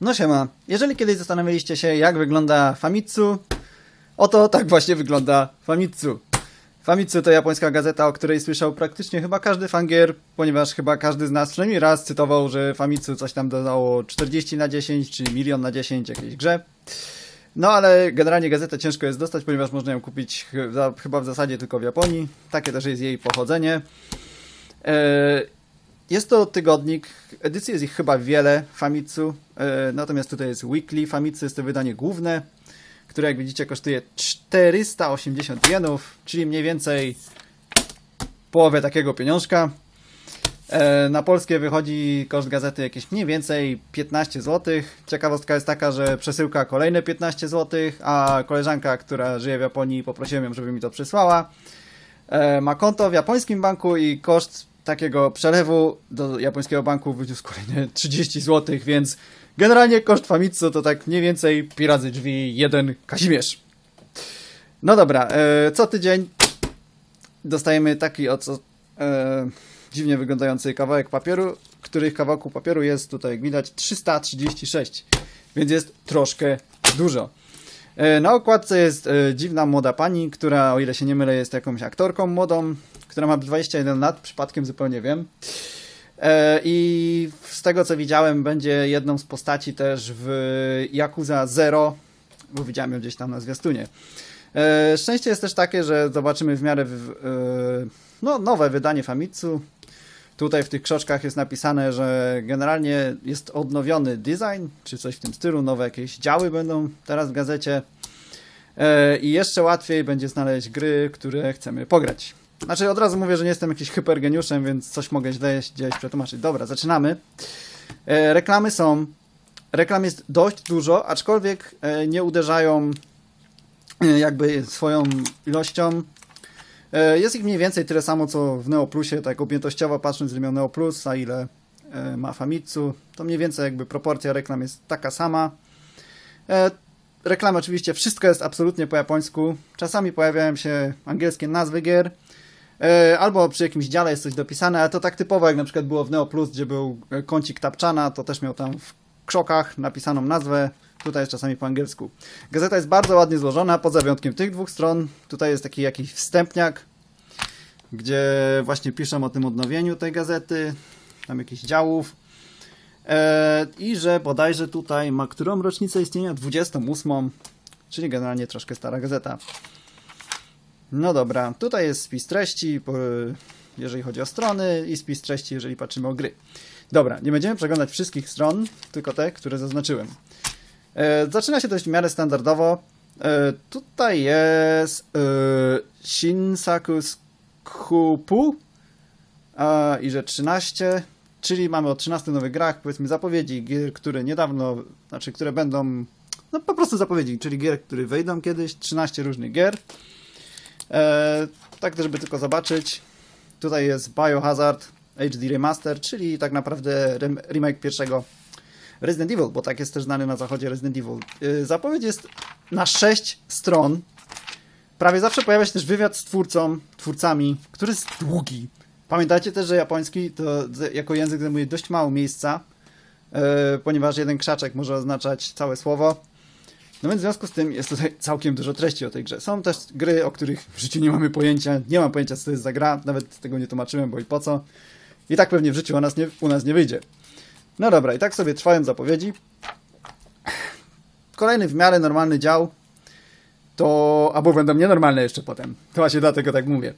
No siema, jeżeli kiedyś zastanawialiście się jak wygląda Famitsu, oto tak właśnie wygląda Famitsu. Famitsu to japońska gazeta, o której słyszał praktycznie chyba każdy fangier, ponieważ chyba każdy z nas przynajmniej raz cytował, że Famitsu coś tam dodało 40 na 10 czy milion na 10 jakiejś grze. No ale generalnie gazetę ciężko jest dostać, ponieważ można ją kupić chyba w zasadzie tylko w Japonii. Takie też jest jej pochodzenie. E, Jest to tygodnik, edycji jest ich chyba wiele, Famitsu, e, natomiast tutaj jest weekly, Famitsu jest to wydanie główne, które jak widzicie kosztuje 480 jenów, czyli mniej więcej połowę takiego pieniążka. E, Na polskie wychodzi koszt gazety jakieś mniej więcej 15 zł. Ciekawostka jest taka, że przesyłka kolejne 15 zł, a koleżanka, która żyje w Japonii, poprosiłem ją, żeby mi to przysłała. E, Ma konto w japońskim banku i koszt takiego przelewu do japońskiego banku wyniósł kolejne 30 zł, więc generalnie koszt Famitsu to tak mniej więcej pi razy drzwi jeden Kazimierz. No dobra, e, co tydzień dostajemy taki oto e, dziwnie wyglądający kawałek papieru, których kawałku papieru jest tutaj, jak widać, 336, więc jest troszkę dużo. E, Na okładce jest e, dziwna młoda pani, która, o ile się nie mylę, jest jakąś aktorką młodą, która ma 21 lat, przypadkiem zupełnie wiem. E, I z tego co widziałem, będzie jedną z postaci też w Yakuza Zero, bo widziałem ją gdzieś tam na zwiastunie. Szczęście jest też takie, że zobaczymy w miarę w, no, nowe wydanie Famitsu. Tutaj w tych krzoczkach jest napisane, że generalnie jest odnowiony design, czy coś w tym stylu, nowe jakieś działy będą teraz w gazecie. E, I jeszcze łatwiej będzie znaleźć gry, które chcemy pograć. Znaczy od razu mówię, że nie jestem jakimś hypergeniuszem, więc coś mogę źle gdzieś przetłumaczyć. Dobra, zaczynamy. E, Reklamy są. Reklam jest dość dużo, aczkolwiek e, nie uderzają jakby swoją ilością. E, Jest ich mniej więcej tyle samo co w Neoplusie, tak objętościowo patrząc ile miał Neoplus, a ile e, ma Famitsu, to mniej więcej jakby proporcja reklam jest taka sama. E, Reklamy oczywiście, wszystko jest absolutnie po japońsku. Czasami pojawiają się angielskie nazwy gier, albo przy jakimś dziale jest coś dopisane, ale to tak typowo jak na przykład było w Neoplus, gdzie był kącik Tapczana, to też miał tam w krzokach napisaną nazwę, tutaj jest czasami po angielsku. Gazeta jest bardzo ładnie złożona, poza wyjątkiem tych dwóch stron. Tutaj jest taki jakiś wstępniak, gdzie właśnie piszą o tym odnowieniu tej gazety, tam jakichś działów. E, I że bodajże tutaj ma którą rocznicę istnienia? 28, czyli generalnie troszkę stara gazeta. No dobra, tutaj jest spis treści, jeżeli chodzi o strony, i spis treści, jeżeli patrzymy o gry. Dobra, nie będziemy przeglądać wszystkich stron, tylko te, które zaznaczyłem. E, zaczyna się dość w miarę standardowo. E, tutaj jest e, Shinsaku Skupu i że 13, czyli mamy o 13 nowych grach, powiedzmy zapowiedzi gier, które niedawno, znaczy które będą, no po prostu zapowiedzi, czyli gier, które wejdą kiedyś, 13 różnych gier. Tak żeby tylko zobaczyć. Tutaj jest Biohazard HD Remaster, czyli tak naprawdę rem, remake pierwszego Resident Evil, bo tak jest też znany na zachodzie Resident Evil. Yy, Zapowiedź jest na 6 stron. Prawie zawsze pojawia się też wywiad z twórcą, twórcami, który jest długi. Pamiętajcie też, że japoński to jako język zajmuje dość mało miejsca, yy, ponieważ jeden krzaczek może oznaczać całe słowo. No więc w związku z tym jest tutaj całkiem dużo treści o tej grze. Są też gry, o których w życiu nie mamy pojęcia. Nie mam pojęcia, co to jest za gra. Nawet tego nie tłumaczyłem, bo i po co. I tak pewnie w życiu u nas nie, u nas nie wyjdzie. No dobra, i tak sobie trwają zapowiedzi. Kolejny w miarę normalny dział to, albo będą nienormalne jeszcze potem. To właśnie dlatego tak mówię.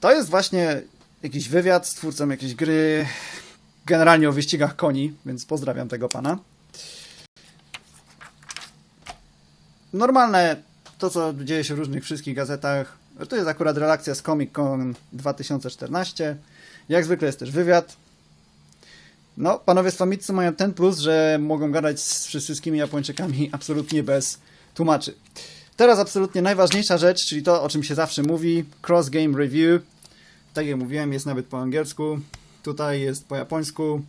To jest właśnie jakiś wywiad z twórcą jakiejś gry, generalnie o wyścigach koni, więc pozdrawiam tego pana. Normalne to, co dzieje się w różnych wszystkich gazetach. To jest akurat relakcja z Comic Con 2014. Jak zwykle jest też wywiad. No, panowie z Famitsu mają ten plus, że mogą gadać z wszystkimi Japończykami absolutnie bez tłumaczy. Teraz absolutnie najważniejsza rzecz, czyli to, o czym się zawsze mówi, Cross Game Review. Tak jak mówiłem, jest nawet po angielsku. Tutaj jest po japońsku.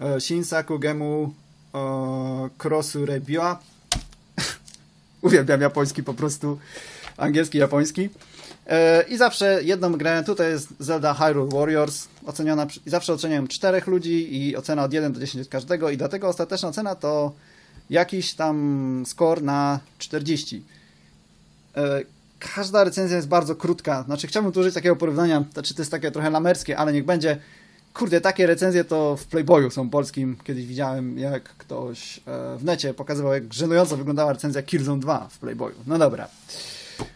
E, Shinsaku Gemu e, Crossu Review. Uwielbiam japoński po prostu. Angielski, japoński. E, I zawsze jedną grę, tutaj jest Zelda Hyrule Warriors, oceniona, i zawsze oceniałem czterech ludzi i ocena od 1 do 10 od każdego i dlatego ostateczna ocena to jakiś tam score na 40. E, Każda recenzja jest bardzo krótka, znaczy chciałbym tu użyć takiego porównania, znaczy to jest takie trochę lamerskie, ale niech będzie. Kurde, takie recenzje to w Playboyu są polskim. Kiedyś widziałem, jak ktoś e, w necie pokazywał, jak żenująco wyglądała recenzja Killzone 2 w Playboyu. No dobra.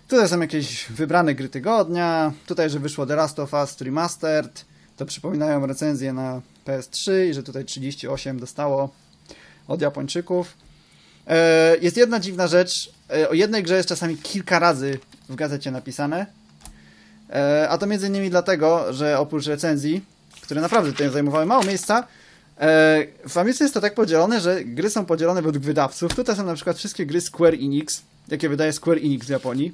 Tutaj są jakieś wybrane gry tygodnia. Tutaj, że wyszło The Last of Us Remastered. To przypominają recenzje na PS3 i że tutaj 38 dostało od Japończyków. E, Jest jedna dziwna rzecz. E, O jednej grze jest czasami kilka razy w gazecie napisane. E, A to między innymi dlatego, że oprócz recenzji, które naprawdę tutaj zajmowały mało miejsca, w Famitsu jest to tak podzielone, że gry są podzielone według wydawców. Tutaj są na przykład wszystkie gry Square Enix, jakie wydaje Square Enix w Japonii.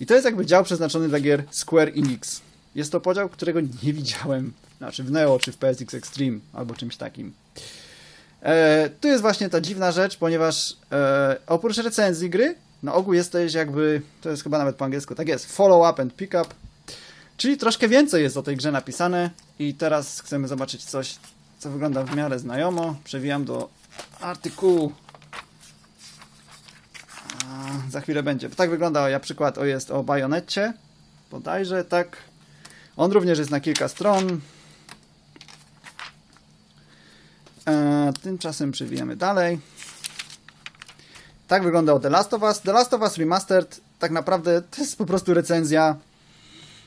I to jest jakby dział przeznaczony dla gier Square Enix. Jest to podział, którego nie widziałem. Znaczy w Neo czy w PSX Extreme albo czymś takim. E, tu jest właśnie ta dziwna rzecz, ponieważ e, oprócz recenzji gry, na ogół jesteś jakby, to jest chyba nawet po angielsku, tak jest, follow up and pick up, czyli troszkę więcej jest o tej grze napisane i teraz chcemy zobaczyć coś, co wygląda w miarę znajomo. Przewijam do artykułu. Za chwilę będzie. Tak wygląda, ja przykład o, jest o bajonecie, bodajże, tak. On również jest na kilka stron. E, tymczasem przewijamy dalej. Tak wyglądał The Last of Us. The Last of Us Remastered tak naprawdę to jest po prostu recenzja.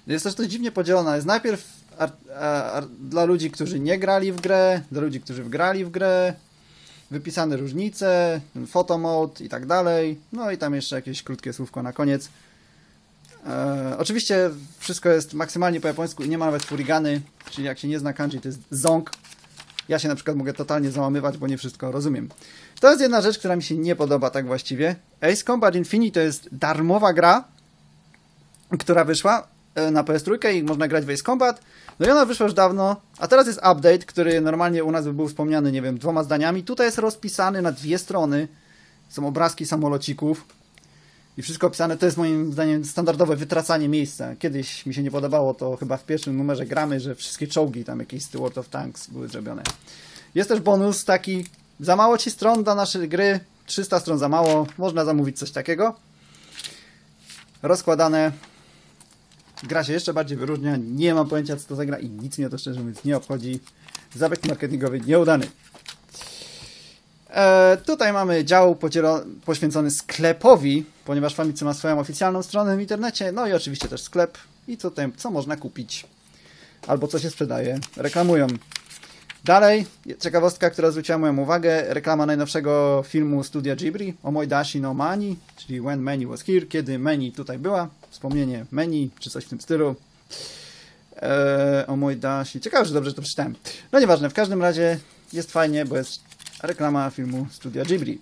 Jest też to dziwnie podzielona. Jest najpierw ar, ar, dla ludzi, którzy nie grali w grę, dla ludzi, którzy grali w grę, wypisane różnice, photomode i tak dalej. No i tam jeszcze jakieś krótkie słówko na koniec. E, oczywiście wszystko jest maksymalnie po japońsku i nie ma nawet furigany, czyli jak się nie zna kanji, to jest zong. Ja się na przykład mogę totalnie załamywać, bo nie wszystko rozumiem. To jest jedna rzecz, która mi się nie podoba tak właściwie. Ace Combat Infinite to jest darmowa gra, która wyszła e, na PS3 i można grać w Ace Combat. No i ona wyszła już dawno, a teraz jest update, który normalnie u nas by był wspomniany, nie wiem, dwoma zdaniami. Tutaj jest rozpisany na dwie strony. Są obrazki samolocików i wszystko opisane. To jest moim zdaniem standardowe wytracanie miejsca. Kiedyś mi się nie podobało to chyba w pierwszym numerze gramy, że wszystkie czołgi tam jakieś z World of Tanks były zrobione. Jest też bonus taki, za mało ci stron dla naszej gry, 300 stron za mało, można zamówić coś takiego. Rozkładane. Gra się jeszcze bardziej wyróżnia, nie mam pojęcia co to za gra i nic mnie to szczerze mówiąc nie obchodzi. Zabieg marketingowy nieudany. E, tutaj mamy dział poświęcony sklepowi, ponieważ Famitsu ma swoją oficjalną stronę w internecie, no i oczywiście też sklep. I tutaj co można kupić, albo co się sprzedaje, reklamują. Dalej, ciekawostka, która zwróciła moją uwagę, reklama najnowszego filmu Studia Ghibli, Omoidashi no Mani, czyli When Mani was here, kiedy Mani tutaj była, wspomnienie Mani, czy coś w tym stylu. Eee, Omoidashi, ciekawe, że dobrze to przeczytałem. No nieważne, w każdym razie jest fajnie, bo jest reklama filmu Studia Ghibli.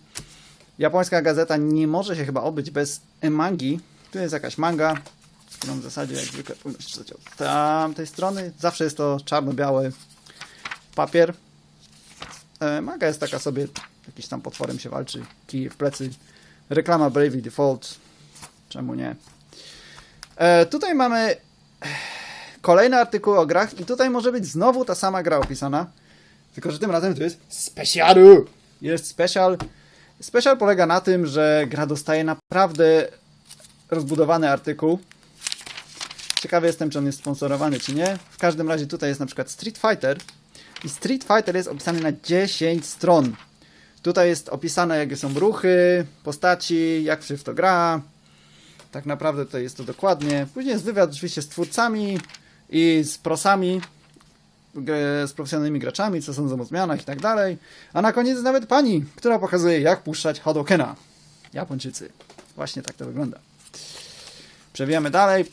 Japońska gazeta nie może się chyba obyć bez mangi. Tu jest jakaś manga, którą w zasadzie jak zwykle powinno się od tamtej strony. Zawsze jest to czarno-biały papier. E, manga jest taka sobie, jakiś tam potworem się walczy, kij w plecy. Reklama Bravely Default. Czemu nie? E, tutaj mamy kolejny artykuł o grach i tutaj może być znowu ta sama gra opisana. Tylko, że tym razem to jest specialu. Jest special. Special polega na tym, że gra dostaje naprawdę rozbudowany artykuł. Ciekawy jestem, czy on jest sponsorowany, czy nie. W każdym razie tutaj jest na przykład Street Fighter. I Street Fighter jest opisany na 10 stron. Tutaj jest opisane, jakie są ruchy, postaci, jak się w to gra. Tak naprawdę tutaj jest to dokładnie. Później jest wywiad oczywiście z twórcami i z prosami, z profesjonalnymi graczami, co sądzą o zmianach i tak dalej. A na koniec nawet pani, która pokazuje, jak puszczać Hadokena. Japończycy. Właśnie tak to wygląda. Przewijamy dalej.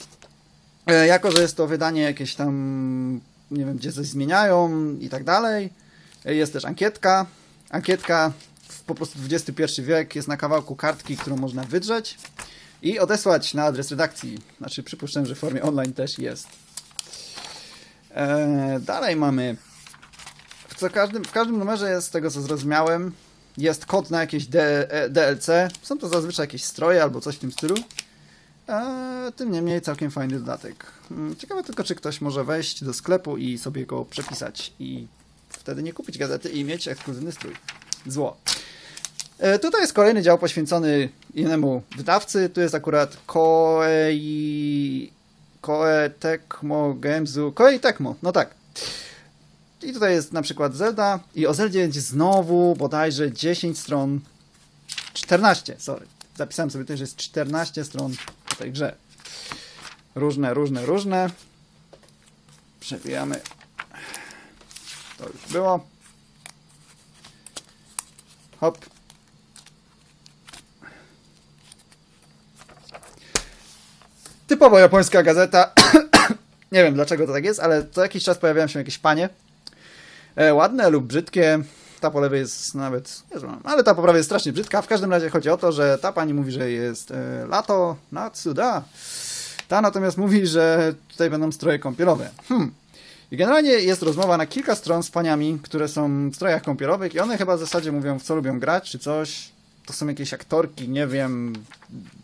E, jako, że jest to wydanie jakieś tam, nie wiem, gdzie coś zmieniają i tak dalej. Jest też ankietka. Ankietka po prostu XXI wiek jest na kawałku kartki, którą można wydrzeć i odesłać na adres redakcji. Znaczy, przypuszczam, że w formie online też jest. E, dalej mamy. W, co każdym, w każdym numerze jest, z tego co zrozumiałem, jest kod na jakieś D, e, DLC. Są to zazwyczaj jakieś stroje albo coś w tym stylu. Eee, tym niemniej całkiem fajny dodatek. Mm, Ciekawe tylko, czy ktoś może wejść do sklepu i sobie go przepisać i wtedy nie kupić gazety i mieć ekskluzywny strój. Zło. E, tutaj jest kolejny dział poświęcony innemu wydawcy. Tu jest akurat Koei... Koei Tecmo Gamesu... Koei Tecmo, no tak. I tutaj jest na przykład Zelda i o Zeldzie znowu bodajże 10 stron 14, sorry. Zapisałem sobie też, że jest 14 stron w tej grze. Różne, różne, różne. Przewijamy. To już było. Hop. Typowo japońska gazeta. Nie wiem dlaczego to tak jest, ale co jakiś czas pojawiają się jakieś panie. E, ładne lub brzydkie. Ta po lewej jest nawet niezła, ale ta po prawej jest strasznie brzydka. W każdym razie chodzi o to, że ta pani mówi, że jest e, lato, Natsuda. Ta natomiast mówi, że tutaj będą stroje kąpielowe. Hmm. I generalnie jest rozmowa na kilka stron z paniami, które są w strojach kąpielowych i one chyba w zasadzie mówią, w co lubią grać, czy coś. To są jakieś aktorki, nie wiem,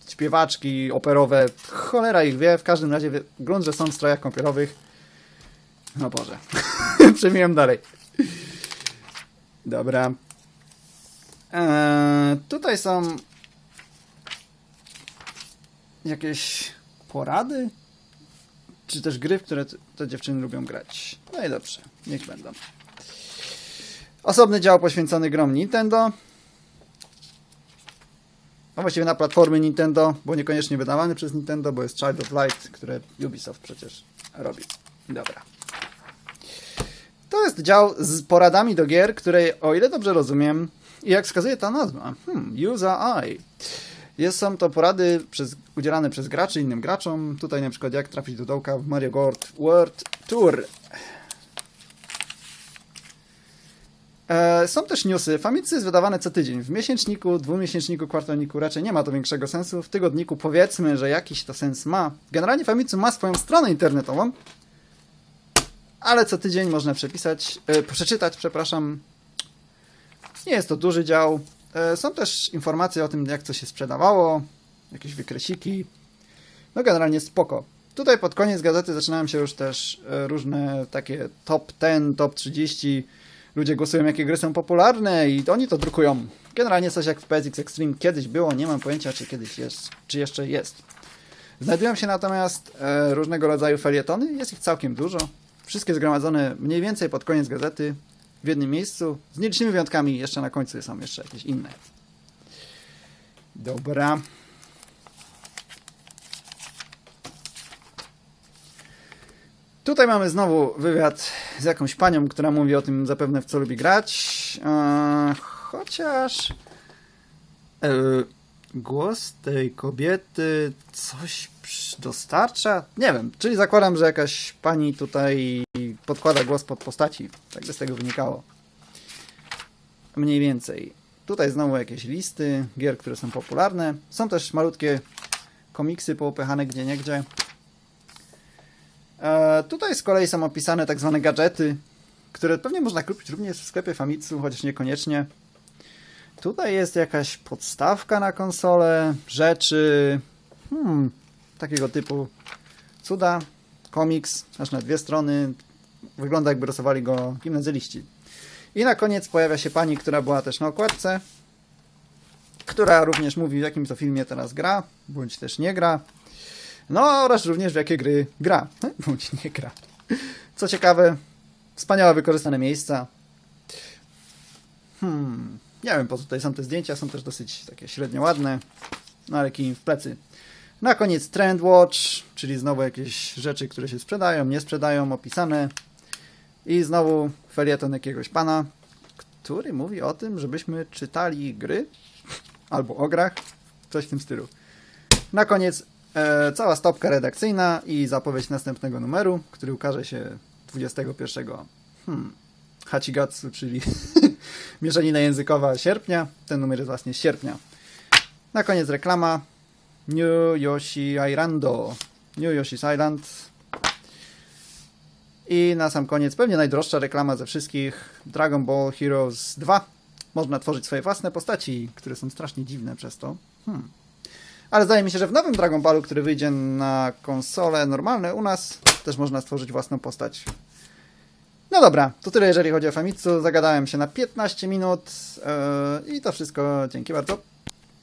śpiewaczki operowe. Cholera ich wie. W każdym razie grunt, że są w strojach kąpielowych. No Boże. Przemiłem dalej. Dobra. Eee, tutaj są jakieś porady? Czy też gry, w które te dziewczyny lubią grać? No i dobrze, niech będą. Osobny dział poświęcony grom Nintendo. No właściwie na platformy Nintendo, bo niekoniecznie wydawany przez Nintendo, bo jest Child of Light, które Ubisoft przecież robi. Dobra. To jest dział z poradami do gier, której, o ile dobrze rozumiem, jak wskazuje ta nazwa, hmm, User Eye. Jest, są to porady przez, udzielane przez graczy innym graczom. Tutaj na przykład jak trafić do dołka w Mario Kart World Tour. E, są też newsy. Famitsu jest wydawane co tydzień. W miesięczniku, dwumiesięczniku, kwartalniku raczej nie ma to większego sensu. W tygodniku powiedzmy, że jakiś to sens ma. Generalnie Famitsu ma swoją stronę internetową, ale co tydzień można przepisać, e, przeczytać, przepraszam. Nie jest to duży dział. E, Są też informacje o tym, jak co się sprzedawało, jakieś wykresiki. No generalnie spoko. Tutaj pod koniec gazety zaczynają się już też e, różne takie top 10, top 30. Ludzie głosują, jakie gry są popularne i oni to drukują. Generalnie coś jak w PSX Extreme kiedyś było, nie mam pojęcia, czy kiedyś jest, czy jeszcze jest. Znajdują się natomiast e, różnego rodzaju felietony, jest ich całkiem dużo. Wszystkie zgromadzone mniej więcej pod koniec gazety w jednym miejscu. Z nielicznymi wyjątkami jeszcze na końcu są jeszcze jakieś inne. Dobra. Tutaj mamy znowu wywiad z jakąś panią, która mówi o tym zapewne w co lubi grać. Eee, chociaż e, głos tej kobiety coś dostarcza? Nie wiem, czyli zakładam, że jakaś pani tutaj podkłada głos pod postaci. Tak by z tego wynikało. Mniej więcej. Tutaj znowu jakieś listy gier, które są popularne. Są też malutkie komiksy poupychane gdzie niegdzie. E, tutaj z kolei są opisane tak zwane gadżety, które pewnie można kupić również w sklepie Famitsu, chociaż niekoniecznie. Tutaj jest jakaś podstawka na konsolę, rzeczy, hmm, takiego typu cuda, komiks, aż na dwie strony. Wygląda jakby rysowali go gimnazjaliści. I na koniec pojawia się pani, która była też na okładce, która również mówi w jakim to filmie teraz gra, bądź też nie gra. No oraz również w jakie gry gra, bądź nie gra. Co ciekawe, wspaniałe wykorzystane miejsca. Hmm, nie wiem po co tutaj są te zdjęcia, są też dosyć takie średnio ładne, no ale kij w plecy. Na koniec Trend Watch, czyli znowu jakieś rzeczy, które się sprzedają, nie sprzedają, opisane. I znowu felieton jakiegoś pana, który mówi o tym, żebyśmy czytali gry albo o grach, coś w tym stylu. Na koniec e, cała stopka redakcyjna i zapowiedź następnego numeru, który ukaże się 21 hmm, Hachigatsu, czyli mieszanina językowa sierpnia. Ten numer jest właśnie z sierpnia. Na koniec reklama New Yoshi Island. New Yoshi's Island. I na sam koniec pewnie najdroższa reklama ze wszystkich Dragon Ball Heroes 2. Można tworzyć swoje własne postaci, które są strasznie dziwne przez to. Hmm. Ale zdaje mi się, że w nowym Dragon Ballu, który wyjdzie na konsolę normalne u nas, też można stworzyć własną postać. No dobra, to tyle jeżeli chodzi o Famitsu. Zagadałem się na 15 minut yy, i to wszystko. Dzięki bardzo.